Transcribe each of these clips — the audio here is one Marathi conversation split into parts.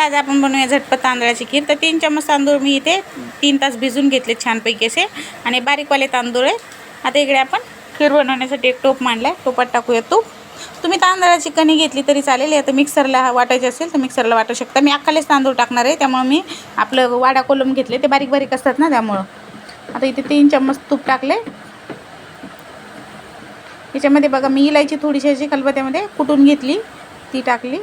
आज आपण बनवूया झटपट तांदळाची खीर. तर तीन चम्मच तांदूळ मी इथे तीन तास भिजून घेतले छानपैकी असे. आणि बारीकवाले तांदूळ आहेत. आता इकडे आपण खीर बनवण्यासाठी एक टोप मांडला आहे टोपात टाकूया तूप. तुम्ही तांदळाची कणी घेतली तरी चालेल. आता मिक्सरला वाटायची असेल तर मिक्सरला वाटू शकता. मी अख्खालेच तांदूळ टाकणार आहे. त्यामुळं मी आपलं वाडा कोलम घेतले. ते बारीक बारीक असतात ना त्यामुळं. आता इथे तीन चम्मच तूप टाकले. याच्यामध्ये बघा मी इलायची थोडीशी अशी कलबत्यामध्ये कुटून घेतली. ती टाकली.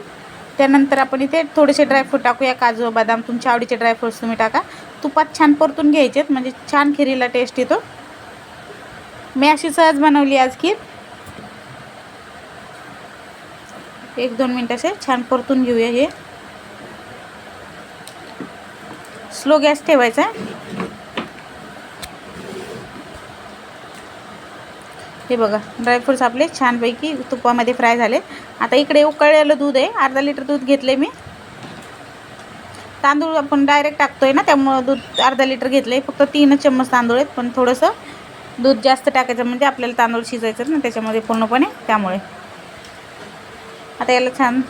त्यानंतर आपण इथे थोडेसे ड्रायफ्रूट टाकूया. काजू बदाम तुमच्या आवडीचे ड्रायफ्रूट्स तुम्ही टाका. तुपात छान परतून घ्यायचेत म्हणजे छान खिरीला टेस्ट येतो. मी अशी सहज बनवली आज खीर. एक दोन मिनटं असे छान परतून घेऊया हे. स्लो गॅस ठेवायचा हे बघा ड्रायफ्रूट्स आपले छानपैकी तुपामध्ये फ्राय झाले. आता इकडे उकळलेलं दूध आहे अर्धा लिटर दूध घेतले मी. तांदूळ आपण डायरेक्ट टाकतोय ना त्यामुळं दूध अर्धा लिटर घेतलं आहे फक्त तीनच चम्मच तांदूळ आहेत पण थोडंसं दूध जास्त टाकायचं म्हणजे आपल्याला तांदूळ शिजायचं ना त्याच्यामध्ये पूर्णपणे त्यामुळे. आता याला छान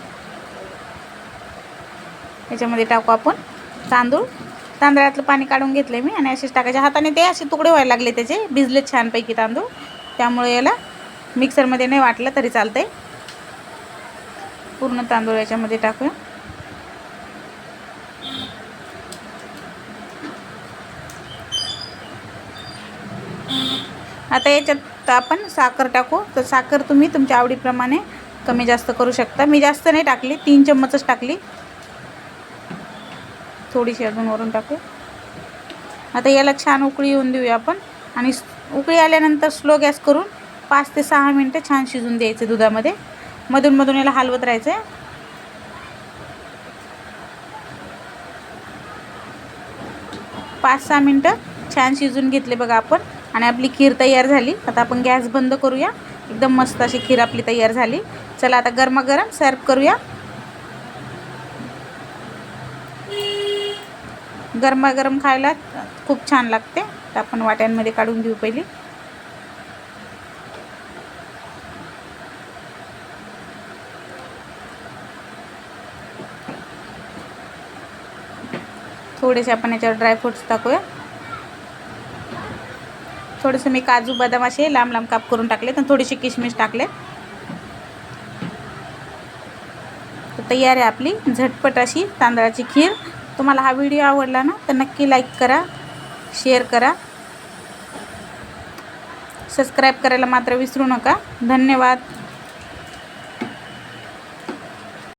याच्यामध्ये टाकू आपण तांदूळ. तांदळातलं पाणी काढून घेतलं मी आणि असेच टाकायचे. हाताने ते असे तुकडे व्हायला लागले त्याचे भिजले छानपैकी तांदूळ. त्यामुळे याला मिक्सरमध्ये नाही वाटलं तरी चालतंय. पूर्ण तांदूळ याच्यामध्ये टाकूया. आता याच्यात आपण साखर टाकू. तर साखर तुम्ही तुमच्या आवडीप्रमाणे कमी जास्त करू शकता. मी जास्त नाही टाकली तीन चम्मचच टाकली. थोडीशी अजून वरून टाकू. आता याला छान उकळी येऊन देऊया आपण. आणि उकळी आल्यानंतर स्लो गॅस करून पाच ते सहा मिनटं छान शिजून द्यायचे दुधामध्ये. मधून मधून याला हलवत राहायचं. आहे पाच सहा मिनटं छान शिजून घेतले बघा आपण. आणि आपली खीर तयार झाली. आता आपण गॅस बंद करूया. एकदम मस्त अशी खीर आपली तयार झाली. चला आता गरमागरम सर्व करूया. गरमागरम खायला खूप छान लागते. तर आपण वाट्यांमध्ये काढून घेऊ पहिली. थोडेसे आपण याच्यावर ड्रायफ्रूट्स टाकूया. थोडेसे मी काजू बदाम असे लांब लांब काप करून टाकले तर थोडीशी किशमिश टाकले. तयार आहे आपली झटपट अशी तांदळाची खीर. तुम्हाला हा व्हिडिओ आवडला ना तर नक्की लाईक करा शेअर करा. सबस्क्राईब करायला मात्र विसरू नका. धन्यवाद.